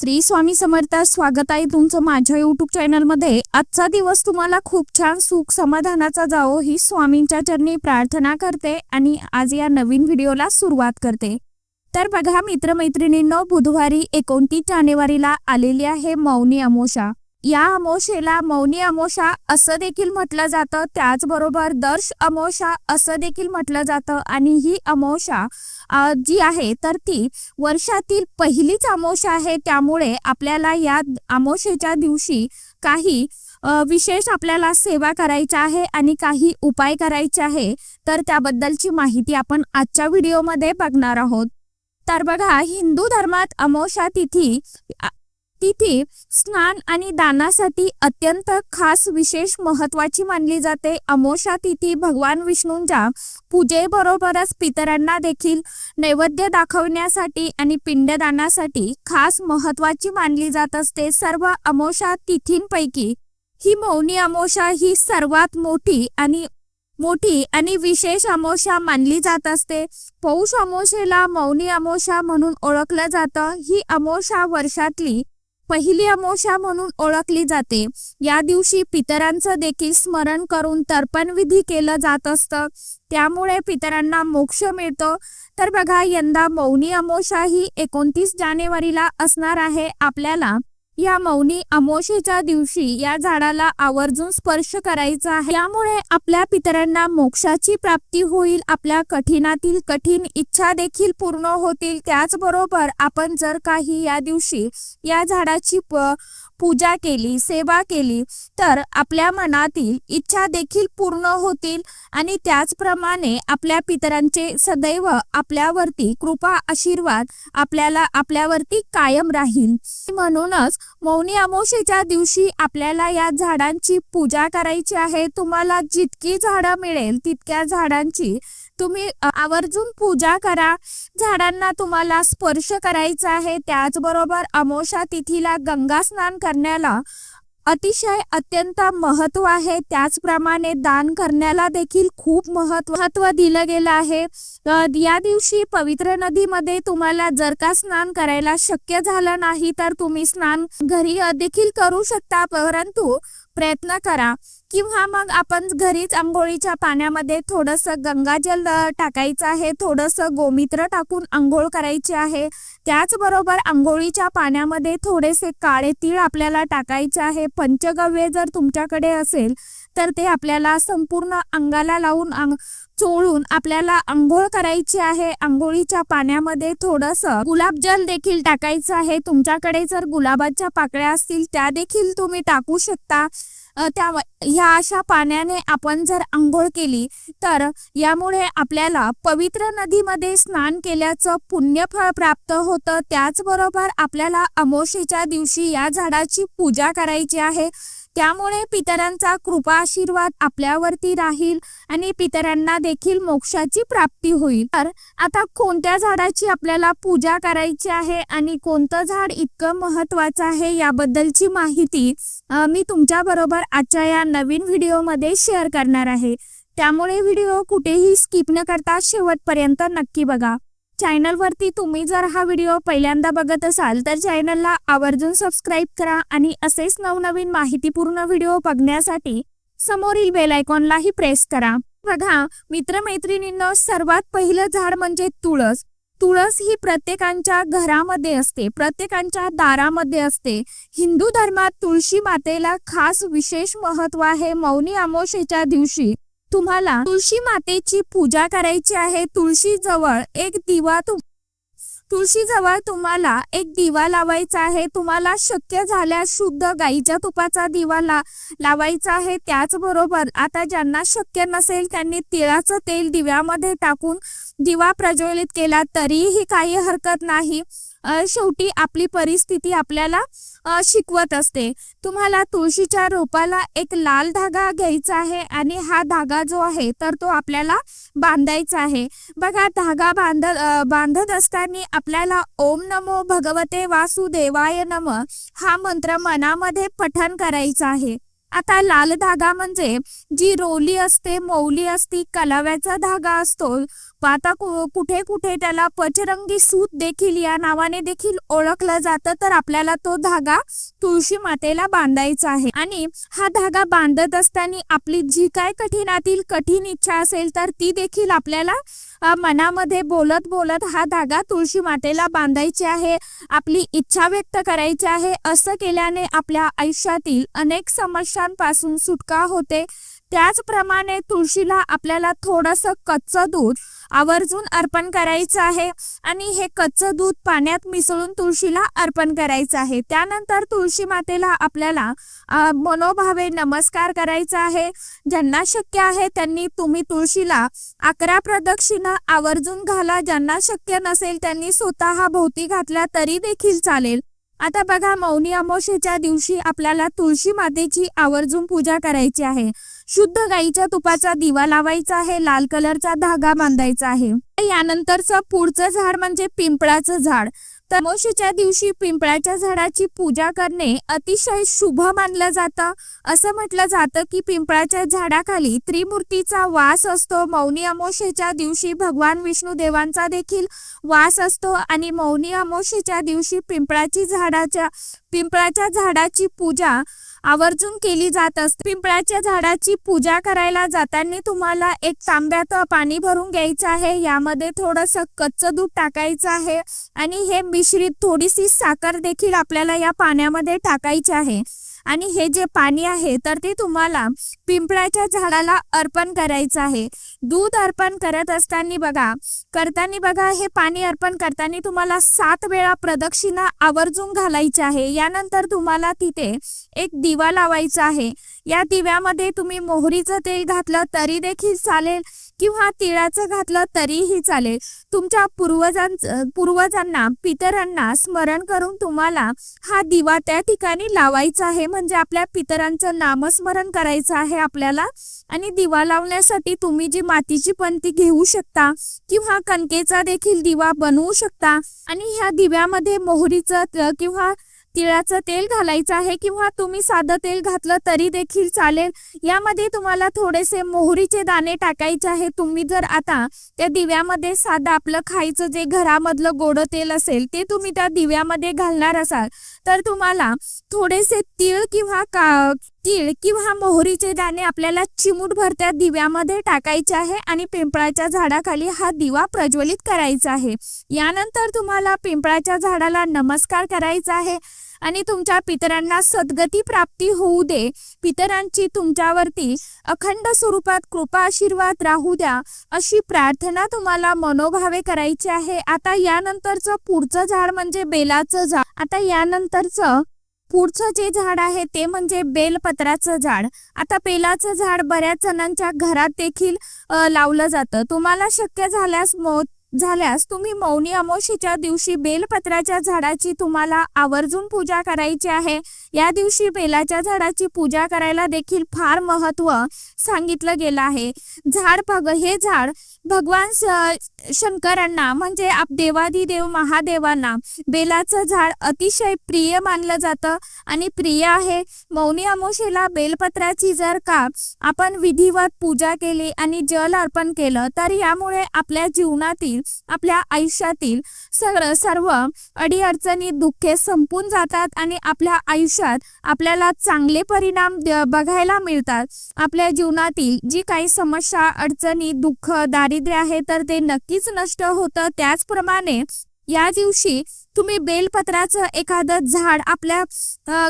श्री स्वामी समर्थ स्वागत आहे तुमचं माझ्या युट्यूब चॅनलमध्ये आजचा दिवस तुम्हाला खूप छान सुख समाधानाचा जावो ही स्वामींच्या चरणी प्रार्थना करते आणि आज या नवीन व्हिडिओला सुरुवात करते. तर बघा मित्रमैत्रिणींनो बुधवारी एकोणतीस जानेवारीला आलेली आहे मौनी अमोशा या अमोशेला मौनी अमोशा असं देखील म्हटलं जातं. त्याचबरोबर दर्श अमोशा असं देखील म्हटलं जातं. आणि ही अमोशा जी आहे तर ती वर्षातील पहिलीच अमोशा आहे. त्यामुळे आपल्याला या अमोशेच्या दिवशी काही विशेष आपल्याला सेवा करायच्या आहे आणि काही उपाय करायचे आहे तर त्याबद्दलची माहिती आपण आजच्या व्हिडिओमध्ये बघणार आहोत. तर बघा हिंदू धर्मात अमोशा तिथी तिथी स्नान आणि दानासाठी अत्यंत खास विशेष महत्वाची मानली जाते. अमोषा तिथी भगवान विष्णूंच्या पूजेबरोबरच पितरांना देखील नैवेद्य दाखवण्यासाठी आणि पिंडदानासाठी खास महत्वाची मानली जात असते. सर्व अमोशा तिथींपैकी ही मौनी अमोशा ही सर्वात मोठी आणि मोठी आणि विशेष अमोशा मानली जात असते. पौष अमोशेला मौनी अमोशा म्हणून ओळखलं जातं. ही अमोशा वर्षातली पहिली अमोशा म्हणून ओळखली जाते. या दिवशी पितरांचं देखील स्मरण करून तर्पणविधी केलं जात असतं. त्यामुळे पितरांना मोक्ष मिळतो. तर बघा यंदा मौनी अमोशा ही एकोणतीस जानेवारीला असणार आहे आपल्याला. या मौनी अमोशीच्या दिवशी या झाडाला आवर्जून स्पर्श करायचा आहे. यामुळे आपल्या पितरांना मोक्षाची प्राप्ती होईल आपल्या कठीणातील कठीण इच्छा देखील पूर्ण होतील. त्याचबरोबर आपण जर काही या दिवशी या झाडाची पूजा केली सेवा केली तर आपल्या मनातील इच्छा देखील पूर्ण होतील आणि त्याचप्रमाणे आपल्या पितरांचे सदैव आपल्यावरती कृपा आशीर्वाद आपल्याला आपल्यावरती कायम राहील. म्हणूनच मौनी अमावस्येच्या दिवशी आपल्याला या झाडांची पूजा करायची आहे. तुम्हाला जितकी झाडं मिळेल तितक्या झाडांची तुम्ही आवर्जून पूजा करा. झाडांना तुम्हाला स्पर्श करायचा आहे. त्याचबरोबर अमोशा तिथीला गंगा स्नान करण्याला अतिशय अत्यंत महत्त्व आहे. त्याचप्रमाणे दान करण्याला देखील खूप महत्त्व महत्त्व दिलं गेलं आहे. या दिवशी पवित्र नदीमध्ये तुम्हाला जर का स्नान करायला शक्य झालं नाही तर तुम्ही स्नान घरी देखील करू शकता. परंतु प्रयत्न करा. किंवा मग आपण घरीच आंघोळीच्या पाण्यामध्ये थोडंसं गंगाजल टाकायचं आहे थोडंसं गोमित्र टाकून आंघोळ करायची आहे. त्याचबरोबर आंघोळीच्या पाण्यामध्ये थोडेसे काळे तीळ आपल्याला टाकायचे आहे. पंचगव्य जर तुमच्याकडे असेल तर ते आपल्याला संपूर्ण अंगाला लावून अंग चोळून आपल्याला आंघोळ करायची आहे. आंघोळीच्या पाण्यामध्ये थोडंसं गुलाबजल देखील टाकायचं आहे. तुमच्याकडे जर गुलाबाच्या पाकळ्या असतील त्या देखील तुम्ही टाकू शकता. त्या ह्या अशा पाण्याने आपण जर आंघोळ केली तर यामुळे आपल्याला पवित्र नदीमध्ये स्नान केल्याचं पुण्यफळ प्राप्त होतं. त्याचबरोबर आपल्याला अमोशेच्या दिवशी या झाडाची पूजा करायची आहे. त्यामुळे पितरांचा कृपा आशीर्वाद आपल्यावरती राहील आणि पितरांना देखील मोक्षाची प्राप्ती होईल. तर आता कोणत्या झाडाची आपल्याला पूजा करायची आहे आणि कोणतं झाड इतकं महत्वाचं आहे याबद्दलची माहिती मी तुमच्या बरोबर आजच्या या नवीन व्हिडिओमध्ये शेअर करणार आहे. त्यामुळे व्हिडिओ कुठेही स्किप न करता शेवटपर्यंत नक्की बघा. चॅनलवरती तुम्ही जर हा व्हिडिओ पहिल्यांदा बघत असाल तर चॅनलला आवर्जून सबस्क्राईब करा आणि असेच नवनवीन माहितीपूर्ण व्हिडिओ बघण्यासाठी समोरील बेल आयकॉनलाही प्रेस करा. बघा मित्रमैत्रिणींनो सर्वात पहिलं झाड म्हणजे तुळस. तुळस ही प्रत्येकांच्या घरामध्ये असते प्रत्येकांच्या दारामध्ये असते. हिंदू धर्मात तुळशी मातेला खास विशेष महत्त्व आहे मौनी अमावस्येच्या दिवशी. तुम्हाला तुळशी मातेची पूजा करायची आहे. तुळशी जवळ एक दिवा तु तुळशी जवळ तुम्हाला एक दिवा लावायचा आहे. तुम्हाला शक्य झाल्यास शुद्ध गाईच्या तुपाचा दिवा ला लावायचा आहे. त्याचबरोबर आता ज्यांना शक्य नसेल त्यांनी तिळाचं तेल दिव्यामध्ये टाकून दिवा प्रज्वलित केला तरीही काही हरकत नाही. शेवटी आपली परिस्थिती आपल्याला शिकवत असते. तुम्हाला तुळशीच्या रोपाला एक लाल धागा घ्यायचा आहे आणि हा धागा जो आहे तर तो आपल्याला बांधायचा आहे. बघा धागा बांधत बांधत असताना आपल्याला ओम नमो भगवते वासुदेवाय नम हा मंत्र मनामध्ये पठन करायचा आहे. आता लाल धागा म्हणजे जी रोली असते मौली असती कलाव्याचा धागा असतो आता कुठे कुठे त्याला पचरंगी सूत देखील या नावाने देखील ओळखलं जातं. तर आपल्याला तो धागा तुळशी मातेला बांधायचा आहे. आणि हा धागा बांधत असताना आपली जी काय कठीणातील कठीण इच्छा असेल तर ती देखील आपल्याला मनामध्ये बोलत बोलत हा धागा तुळशी मातेला बांधायची आहे. आपली इच्छा व्यक्त करायची आहे. असं केल्याने आपल्या आयुष्यातील अनेक समस्यांपासून सुटका होते. त्याचप्रमाणे तुळशीला आपल्याला थोडंसं कच्चं दूध आवर्जून अर्पण करायचं आहे. आणि हे कच्चं दूध पाण्यात मिसळून तुळशीला अर्पण करायचं आहे. त्यानंतर तुळशी मातेला आपल्याला मनोभावे नमस्कार करायचा आहे. ज्यांना शक्य आहे त्यांनी तुम्ही तुळशीला अकरा प्रदक्षिणा आवर्जून घाला. ज्यांना शक्य नसेल त्यांनी स्वतः भोवती घातल्या तरी देखील चालेल. आता बघा मौनी अमावस्येच्या दिवशी आपल्याला तुळशी मातेची आवर्जून पूजा करायची आहे. शुद्ध गाईच्या तुपाचा दिवा लावायचा आहे लाल कलरचा धागा बांधायचा आहे. यानंतरचं पुढचं झाड म्हणजे पिंपळाचं झाड. तर दिवशी पिंपळाच्या झाडाची पूजा करणे अतिशय शुभ मानलं जातं. असं म्हटलं जातं की पिंपळाच्या झाडाखाली त्रिमूर्तीचा वास असतो. मौनी अमोशेच्या दिवशी भगवान विष्णू देवांचा देखील वास असतो आणि मौनी अमोशेच्या दिवशी पिंपळाची झाडाच्या पिंपळाच्या झाडाची पूजा आवर्जून केली जात असते. पिंपळाच्या झाडाची पूजा करायला जाताना तुम्हाला एक तांब्यात पाणी भरून घ्यायचं आहे. यामध्ये थोडंसं कच्चं दूध टाकायचं आहे आणि हे मिश्रित थोडीशी साखर देखील आपल्याला या पाण्यामध्ये टाकायची आहे. आणि हे जे पाणी आहे तर ते तुम्हाला पिंपळाच्या झाडाला अर्पण करायचं आहे. दूध अर्पण करत असताना बघा करताना बघा हे पाणी अर्पण करताना तुम्हाला सात वेळा प्रदक्षिणा आवर्जून घालायची आहे. यानंतर तुम्हाला तिथे एक दिवा लावायचा आहे. या दिव्यामध्ये तुम्ही मोहरीचं तेल घातलं तरी देखील चालेल. किंवा तिळाचं घातलं तरीही चालेल. तुमच्या पूर्वजां पूर्वजांना पितरांना स्मरण करून तुम्हाला हा दिवा त्या ठिकाणी लावायचा आहे. म्हणजे आपल्या पितरांचं नामस्मरण करायचं आहे आपल्याला. आणि दिवा लावण्यासाठी तुम्ही जी मातीची पंती घेऊ शकता किंवा कणकेचा देखील दिवा बनवू शकता. आणि ह्या दिव्यामध्ये मोहरीचं किंवा तिळाचं तेल घालायचं आहे किंवा तुम्ही साधं तेल घातलं तरी देखील चालेल. यामध्ये तुम्हाला थोडेसे मोहरीचे दाणे टाकायचे आहे. तुम्ही जर आता त्या दिव्यामध्ये साधं आपलं खायचं जे घरामधलं गोड तेल असेल ते तुम्ही त्या दिव्यामध्ये घालणार असाल तर तुम्हाला थोडेसे तीळ किंवा का तीळ किंवा मोहरीचे दाणे आपल्याला चिमूट भरत्या दिव्यामध्ये टाकायचे आहे आणि पिंपळाच्या झाडाखाली हा दिवा प्रज्वलित करायचा आहे. यानंतर तुम्हाला पिंपळाच्या झाडाला नमस्कार करायचा आहे आणि तुमच्या पितरांना सद्गती प्राप्ती होऊ दे. पितरांची तुमच्यावरती अखंड स्वरूपात कृपा आशीर्वाद राहू द्या अशी प्रार्थना तुम्हाला मनोभावे करायची आहे. आता यानंतरचं पुढचं झाड म्हणजे बेलाचं झाड. आता यानंतरचं पुढचं जे झाड आहे ते म्हणजे बेलपत्राचं झाड. आता बेलाचं झाड बऱ्याच जणांच्या घरात देखील लावलं जातं. तुम्हाला शक्य झाल्यास मो झाल्यास तुम्ही मौनी अमोशीच्या दिवशी बेलपत्राच्या झाडाची तुम्हाला आवर्जून पूजा करायची आहे. या दिवशी बेलाच्या झाडाची पूजा करायला देखील फार महत्त्व सांगितलं गेलं आहे. झाड भग हे झाड भगवान स- शंकरांना म्हणजे आप देवादिदेव महादेवांना बेलाचं झाड अतिशय प्रिय मानलं जातं. आणि प्रिय आहे मौनी अमोशेला बेलपत्राची जर का आपण विधिवत पूजा केली आणि जल अर्पण केलं तर यामुळे आपल्या जीवनातील आपल्या आयुष्यातील सगळं सर्व अडीअडचणी दुःखे संपून जातात आणि आपल्या आयुष्यात आपल्याला चांगले परिणाम बघायला मिळतात. आपल्या जीवनातील जी काही समस्या अडचणी दुःख दारिद्र्य आहे तर ते नक्की नक्कीच नष्ट होतं. त्याचप्रमाणे या दिवशी तुम्ही बेलपत्राचं एखादं झाड आपल्या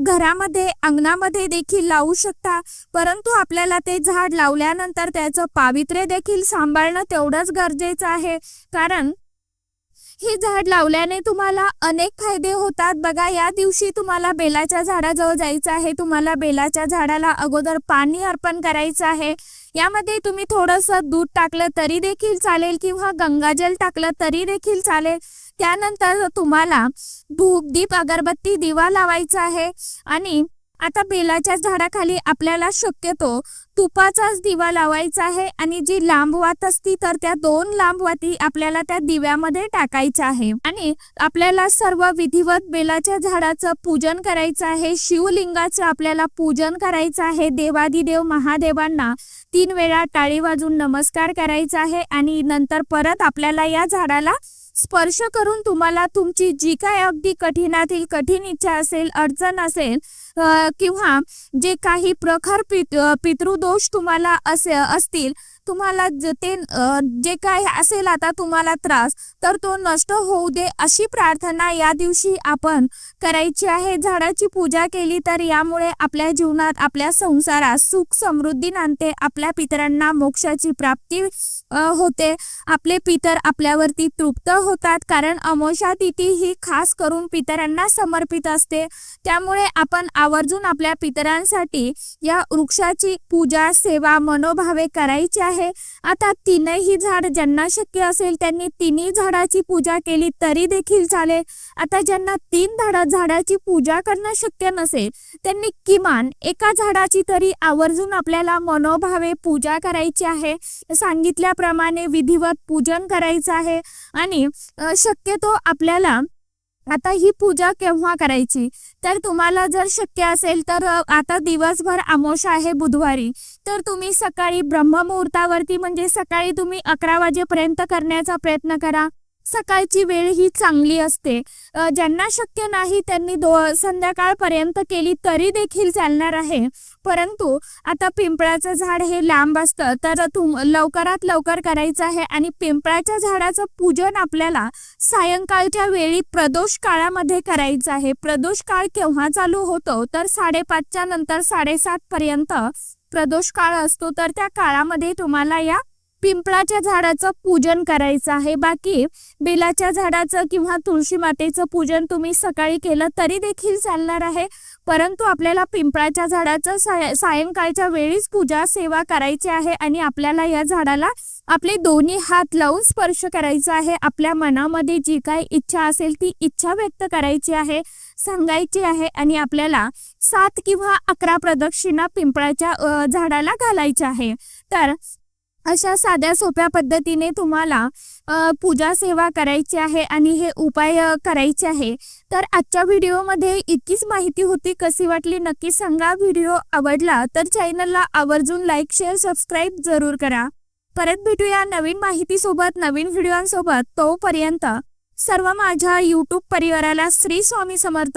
घरामध्ये अंगणामध्ये देखील लावू शकता. परंतु आपल्याला ते झाड लावल्यानंतर त्याचं पावित्र्य देखील सांभाळणं तेवढंच गरजेचं आहे. कारण हे झाड लावल्याने तुम्हाला अनेक फायदे होतात. बघा या दिवशी तुम्हाला बेलाच्या झाडाजवळ जायचं आहे. तुम्हाला बेलाच्या झाडाला अगोदर पाणी अर्पण करायचं आहे. यामध्ये तुम्ही थोडंसं दूध टाकलं तरी देखील चालेल किंवा गंगाजल टाकलं तरी देखील चालेल. त्यानंतर तुम्हाला धूप दीप अगरबत्ती दिवा लावायचा आहे. आणि आता बेलाच्या झाडाखाली आपल्याला शक्यतो तुपाचाच दिवा लावायचा आहे आणि जी लांब वात असती तर त्या दोन लांब वाती आपल्याला त्या दिव्यामध्ये टाकायच्या आहे. आणि आपल्याला सर्व विधिवत बेलाच्या झाडाचं पूजन करायचं आहे शिवलिंगाचं आपल्याला पूजन करायचं आहे देवादिदेव महादेवांना तीन वेळा टाळी वाजून नमस्कार करायचा आहे आणि नंतर परत आपल्याला या झाडाला स्पर्श करून तुम्हाला तुमची जी काय अगदी कठीणातील कठीण इच्छा असेल अडचण असेल किंवा जे काही प्रखर पित पितृदोष तुम्हाला असे असतील तुम्हाला जे ते जे काय असेल आता तुम्हाला त्रास तर तो नष्ट होऊ दे अशी प्रार्थना या दिवशी आपण करायची आहे. झाडाची पूजा केली तर यामुळे आपल्या जीवनात आपल्या संसारात सुख समृद्धी नांदते. आपल्या पितरांना मोक्षाची प्राप्ती होते. आपले पितर आपल्यावरती तृप्त होतात कारण अमोषा तिथी ही खास करून पितरांना समर्पित असते. त्यामुळे आपण आवर्जून आपल्या पितरांसाठी या वृक्षाची पूजा सेवा मनोभावे करायची आहे. आता तीनही झाड ज्यांना शक्य असेल त्यांनी तिन्ही झाडाची पूजा केली तरी देखील चालेल. आता ज्यांना तीन झाडा झाडाची पूजा करणं शक्य नसेल त्यांनी किमान एका झाडाची तरी आवर्जून आपल्याला मनोभावे पूजा करायची आहे. सांगितल्याप्रमाणे विधिवत पूजन करायचं आहे. आणि शक्यतो आपल्याला आता ही पूजा केव्हा करायची? तर तुम्हाला जर शक्य असेल तर आता दिवसभर आमोशा आहे बुधवारी. तर तुम्ही सकाळी ब्रह्ममुहूर्तावरती म्हणजे सकाळी तुम्ही अकरा वाजेपर्यंत करण्याचा प्रयत्न करा. सकाळची वेळ ही चांगली असते. ज्यांना शक्य नाही त्यांनी दो संध्याकाळपर्यंत केली तरी देखील चालणार आहे. परंतु आता पिंपळाचं झाड हे लांब असतं तर तुम लवकरात लवकर करायचं आहे आणि पिंपळाच्या झाडाचं पूजन आपल्याला सायंकाळच्या वेळी प्रदोष काळामध्ये करायचं आहे. प्रदोष काळ केव्हा चालू होतो? तर साडेपाचच्या नंतर साडेसातपर्यंत प्रदोष काळ असतो. तर त्या काळामध्ये तुम्हाला या पिंपळाच्या झाडाचं पूजन करायचं आहे. बाकी बेलाच्या झाडाचं किंवा तुळशी मातेचं पूजन तुम्ही सकाळी केलं तरी देखील चालणार आहे. परंतु आपल्याला पिंपळाच्या झाडाचं साय सायंकाळच्या वेळीच पूजा सेवा करायची आहे आणि आपल्याला या झाडाला आपले दोन्ही हात लावून स्पर्श करायचा आहे. आपल्या मनामध्ये जी काय इच्छा असेल ती इच्छा व्यक्त करायची आहे सांगायची आहे आणि आपल्याला सात किंवा अकरा प्रदक्षिणा पिंपळाच्या झाडाला घालायच्या आहे. तर अशा साध्या सोप्या पद्धतीने तुम्हाला पूजा सेवा करायची आहे आणि हे उपाय करायचे आहे. तर आजच्या व्हिडिओमध्ये इतकीच माहिती होती. कशी वाटली नक्की सांगा. व्हिडिओ आवडला तर चॅनलला आवर्जून लाईक शेअर सबस्क्राईब जरूर करा. परत भेटूया नवीन माहितीसोबत नवीन व्हिडिओंसोबत. तोपर्यंत सर्व माझ्या यूट्यूब परिवाराला श्री स्वामी समर्थ.